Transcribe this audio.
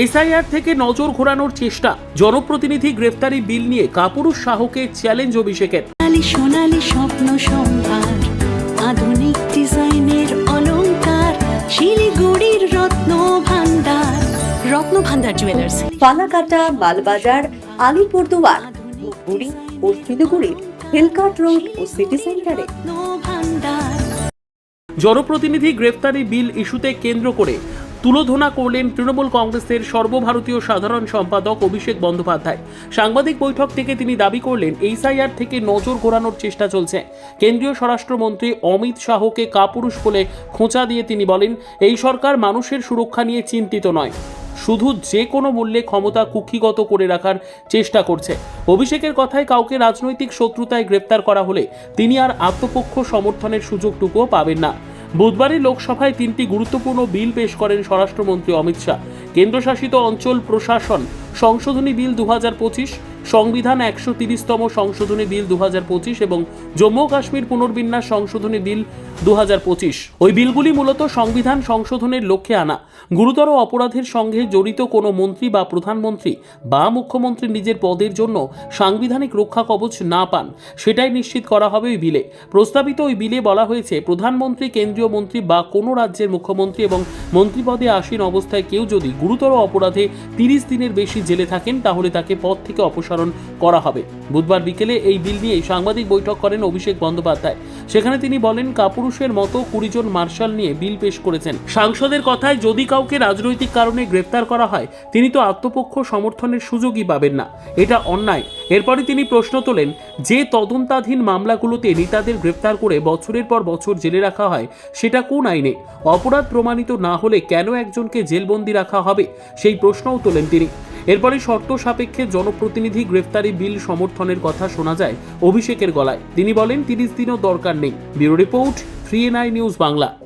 SIR থেকে নজর ঘোরানোর চেষ্টা। জনপ্রতিনিধি গ্রেফতারি বিল নিয়ে কাপুরুষ শাহকে চ্যালেঞ্জ অভিষেকের। সোনালি সোনালি স্বপ্ন সম্ভার আধুনিক ডিজাইনের অলংকার শিলিগুড়ির রত্ন ভান্ডার রত্ন ভান্ডার জুয়েলার্স। ফালাকাটা মালবাজার আলিপুরদুয়ার ধূপগুড়ি ও শিলিগুড়ির হিলকাট রোড ও সিটি সেন্টারে। জনপ্রতিনিধি গ্রেফতারি বিল ইস্যুতে কেন্দ্র করে তুলোধনা করলেন তৃণমূল কংগ্রেসের সর্বভারতীয় সাধারণ সম্পাদক অভিষেক বন্দ্যোপাধ্যায়। সাংবাদিক বৈঠক থেকে তিনি দাবি করলেন এইসআইআর থেকে নজর ঘোরানোর চেষ্টা চলছে। কেন্দ্রীয় স্বরাষ্ট্রমন্ত্রী অমিত শাহকে কাপুরুষ বলে খোঁচা দিয়ে তিনি বলেন, এই সরকার মানুষের সুরক্ষা নিয়ে চিন্তিত নয়। শুধু যে কোনো মূল্যে ক্ষমতা কুক্ষিগত করে রাখার চেষ্টা করছে। অভিষেকের কথায় কাউকে রাজনৈতিক শত্রুতায় গ্রেপ্তার করা হলে তিনি আর আত্মপক্ষ সমর্থনের সুযোগটুকুও পাবেন না। বুধবারই লোকসভায় তিনটি গুরুত্বপূর্ণ বিল পেশ করেন স্বরাষ্ট্রমন্ত্রী অমিত শাহ। কেন্দ্রশাসিত অঞ্চল প্রশাসন, সংশোধনী বিল দু হাজার পঁচিশ সংবিধান একশো তিরিশতম সংশোধনী বিল দু হাজার পঁচিশ এবং জম্মু কাশ্মীর পুনর্বিন্যাস সংশোধনী বিল দু হাজার পঁচিশ। ওই বিলগুলি মূলত সংবিধান সংশোধনের লক্ষ্যে আনা। গুরুতর অপরাধের সঙ্গে জড়িত কোনো মন্ত্রী বা প্রধানমন্ত্রী বা মুখ্যমন্ত্রী নিজের পদের জন্য সাংবিধানিক রক্ষা কবচ না পান, সেটাই নিশ্চিত করা হবে ওই বিলে। প্রস্তাবিত ওই বিলে বলা হয়েছে, প্রধানমন্ত্রী, কেন্দ্রীয় মন্ত্রী বা কোনো রাজ্যের মুখ্যমন্ত্রী এবং মন্ত্রীপদে আসীন অবস্থায় কেউ যদি গুরুতর অপরাধে তিরিশ দিনের বেশি জেলে থাকেন, তাহলে তাকে পদ থেকে অপসারণ করা হবে। বুধবার বিকেলে এই বিল নিয়ে সাংবাদিক বৈঠক করেন অভিষেক বন্দ্যোপাধ্যায়। সেখানে তিনি বলেন, কাপুরুষের মতো কুড়ি জন মার্শাল নিয়ে বিল পেশ করেছেন। সাংসদের কথায় যদি কাউকে রাজনৈতিক কারণে গ্রেফতার করা হয়, তিনি তো আত্মপক্ষ সমর্থনের সুযোগই পাবেন না। এটা অন্যায়। এরপরে তিনি প্রশ্ন তোলেন, যে তদন্তাধীন মামলাগুলোতে নেতাদের গ্রেফতার করে বছরের পর বছর জেলে রাখা হয়, সেটা কোন আইনে? অপরাধ প্রমাণিত না হলে কেন একজনকে জেলবন্দি রাখা হবে? সেই প্রশ্নও তোলেন তিনি। এরপরে শর্ত সাপেক্ষে জনপ্রতিনিধি গ্রেফতারি বিল সমর্থনের কথা শোনা যায় অভিষেকের গলায়। তিনি বলেন, তিরিশ দিনও দরকার নেই। Bureau report, three news Bangla.